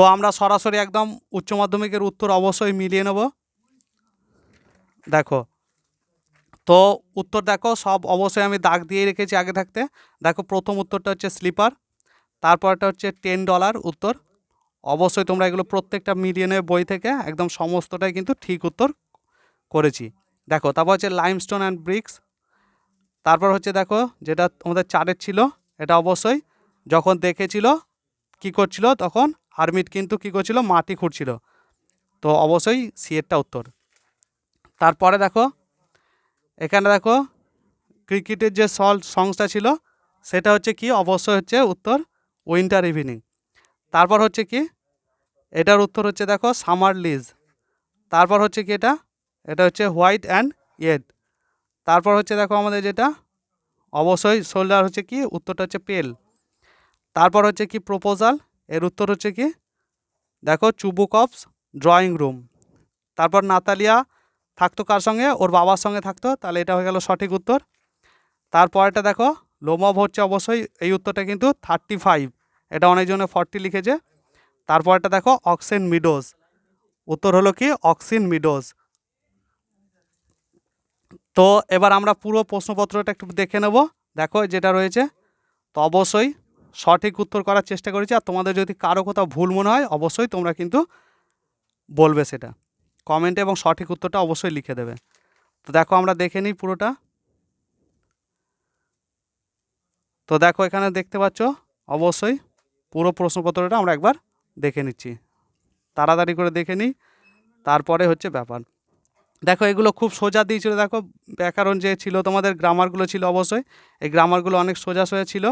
তো আমরা সরাসরি একদম উচ্চ মাধ্যমিকের উত্তর অবশ্যই মিলিয়ে নেব। দেখো, তো উত্তর দেখো, সব অবশ্যই আমি দাগ দিয়ে রেখেছি আগে থাকতে। দেখো, প্রথম উত্তরটা হচ্ছে স্লিপার, তারপরটা হচ্ছে টেন ডলার উত্তর। অবশ্যই তোমরা এগুলো প্রত্যেকটা মিলিয়ে নেবে বই থেকে, একদম সমস্তটাই কিন্তু ঠিক উত্তর করেছি। দেখো, তারপর হচ্ছে লাইমস্টোন অ্যান্ড ব্রিক্স তারপর হচ্ছে দেখো, যেটা তোমাদের চারের ছিল, এটা অবশ্যই যখন দেখেছিল, কি করছিল, তখন হারমিট কিন্তু কি করছিল? মাটি খুঁড়ছিল। তো অবশ্যই সিয়েরটা উত্তর। তারপরে দেখো, এখানে দেখো, ক্রিকেটের যে সল সংস্থা ছিল, সেটা হচ্ছে কি? অবশ্যই হচ্ছে উত্তর উইন্টার ইভিনিং। তারপর হচ্ছে কি? এটার উত্তর হচ্ছে দেখো, সামার লিজ। তারপর হচ্ছে কি এটা? এটা হচ্ছে হোয়াইট অ্যান্ড ইয়েড তারপর হচ্ছে দেখো আমাদের যেটা? অবশ্যই সোল্ডার হচ্ছে কি? উত্তরটা হচ্ছে পেল। তারপর হচ্ছে কি প্রপোজাল? এর উত্তর হচ্ছে কি? দেখো চুবুকপস ড্রয়িং রুম। তারপর নাতালিয়া থাকতো কার সঙ্গে? ওর বাবার সঙ্গে থাকতো। তাহলে এটা হয়ে গেল সঠিক উত্তর। তারপরেটা দেখো লোমব হচ্ছে অবশ্যই এই উত্তরটা কিন্তু থার্টি ফাইভ এটা অনেকজনে ফর্টি লিখেছে। তারপরটা দেখো অক্সিন মিডোজ উত্তর হলো কি? অক্সিন মিডোজ তো এবার আমরা পুরো প্রশ্নপত্রটা একটু দেখে নেব। দেখো, যেটা রয়েছে, তো অবশ্যই সঠিক উত্তর করার চেষ্টা করেছি আর তোমাদের যদি কারও কোথাও ভুল মনে হয়, অবশ্যই তোমরা কিন্তু বলবে সেটা। কমেন্টে এবং সঠিক উত্তরটা অবশ্যই লিখে দেবে। তো দেখো আমরা দেখে নিই পুরোটা। তো দেখো এখানে দেখতে পাচ্ছ, অবশ্যই পুরো প্রশ্নপত্রটা আমরা একবার দেখে নিচ্ছি। তাড়াতাড়ি করে দেখে নিই, তারপরে হচ্ছে ব্যাপার। দেখো এগুলো খুব সোজা দিয়েছিল, দেখো ব্যাকরণ যে ছিল, তোমাদের গ্রামারগুলো ছিল অবশ্যই। এই গ্রামারগুলো অনেক সোজা সোজা ছিল।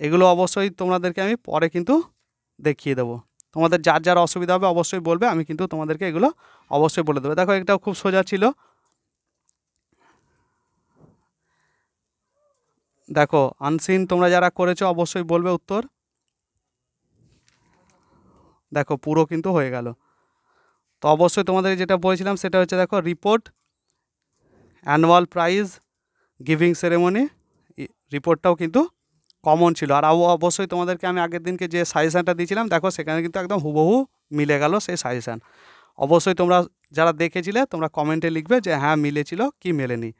এগুলো অবশ্যই তোমাদেরকে আমি পরে কিন্তু দেখিয়ে দেবো। তোমাদের যার যার অসুবিধা হবে অবশ্যই বলবে, আমি কিন্তু তোমাদেরকে এগুলো অবশ্যই বলে দেবো। দেখো, এটাও খুব সোজা ছিল। দেখো আনসিন তোমরা যারা করেছ অবশ্যই বলবে উত্তর। দেখো, পুরো কিন্তু হয়ে গেল। তো অবশ্যই তোমাদের যেটা বলেছিলাম, সেটা হচ্ছে দেখো report annual prize giving ceremony রিপোর্টটাও কিন্তু কমন ছিল। আর অবশ্যই তোমাদেরকে আমি আগের দিনকে যে সাজেশানটা দিয়েছিলাম, দেখো সেখানে কিন্তু একদম হুবহু মিলে গেল সেই সাজেশান অবশ্যই তোমরা যারা দেখেছিলে, তোমরা কমেন্টে লিখবে যে হ্যাঁ মিলেছিল, কি মেলেনি?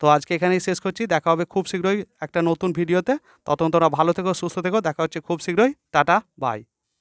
তো আজকে এখানেই শেষ করছি। দেখা হবে খুব শীঘ্রই একটা নতুন ভিডিওতে ততক্ষণ তোমরা ভালো থেকো, সুস্থ থেকো। দেখা হচ্ছে খুব শীঘ্রই। Tata bye